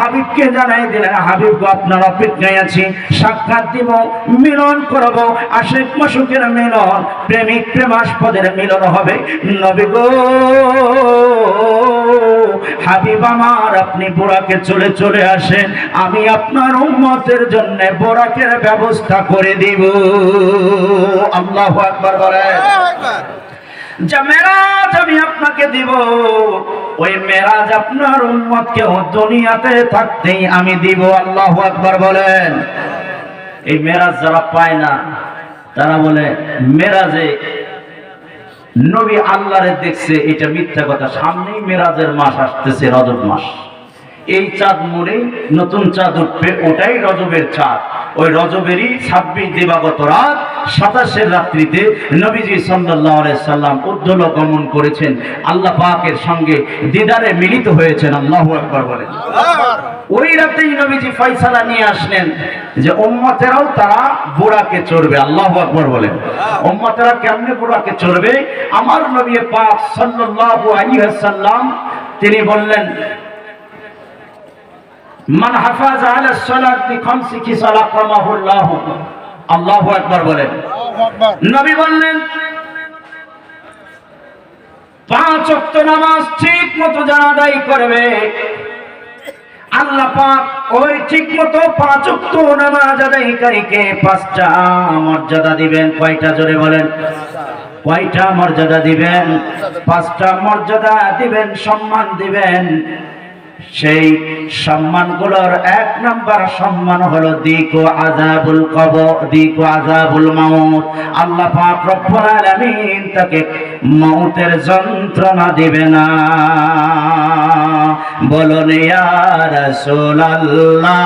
হাবিবকে জানাই হাবিব আপনার অপেক্ষায় আছি, সাক্ষাৎ মিলন মিলন, প্রেমিক প্রেমাস্পদের মিলন হবে। নবী গো, হাবিব আমার, আপনি বোরাকে চলে চলে আসেন, আমি আপনার উম্মতের জন্য বোরাকের ব্যবস্থা করে দিব। আল্লাহ একবার বলেন। যা মেরাজ আমি আপনাকে দিব, ওই মেরাজ আপনার উম্মতকে দুনিয়াতে থাকতেই আমি দিব, আল্লাহ আকবার বলেন। এই মেরাজ যারা পায় না, তারা বলে, মেরাজে নবী আল্লাহরে দেখছে, এটা মিথ্যা কথা। সামনেই মেরাজের মাস আসতেছে, রজব মাস। এই চাঁদ মরে নতুন চাঁদ উঠবে, ওটাই রজবের চাঁদ। ওই রজবেরই ছাব্বিশ দিবাগত রাত সাতাশের রাত্রিতে নবীজি সাল্লাহ সাল্লাম উদ্দল গমন করেছেন। আল্লাহ পাকের সঙ্গে দিদারে মিলিত হয়েছেন, আল্লাহ একবার বলেন। ওই রাতেই নবীজি ফয়সালা নিয়ে আসলেন যে, উম্মতেরাও তারা বুড়াকে চড়বে। আল্লাহ আকবর বলেন। উম্মতেরা কেমনে বুড়াকে চড়বে? আমার নবী পাক সাল্লাল্লাহু আলাইহি তিনি বললেন, মান হাফাজ আলা সালাতি খামসি কি সালাকামাহুল্লাহ আল্লাহু আকবার বলেন। নবী বললেন পাঁচ ওয়াক্ত নামাজ ঠিক মতো যারা আদায় করবে আল্লাহ পাক ওই ঠিক মতো পাঁচ ওয়াক্ত নামাজ আদায়কারীকে পাঁচটা মর্যাদা দিবেন। কয়টা জোরে বলেন? কয়টা মর্যাদা দিবেন? পাঁচটা মর্যাদা দিবেন সম্মান দিবেন। সেই সম্মানগুলোর এক নাম্বার সম্মান হলো, দিক ও আজাবুল কব দিক ও আজাবুল মাউত। আল্লাহ পাক রব্বুল আলামিন তাকে মৌতের যন্ত্রণা দিবে না। বলুন ইয়া রাসূলুল্লাহ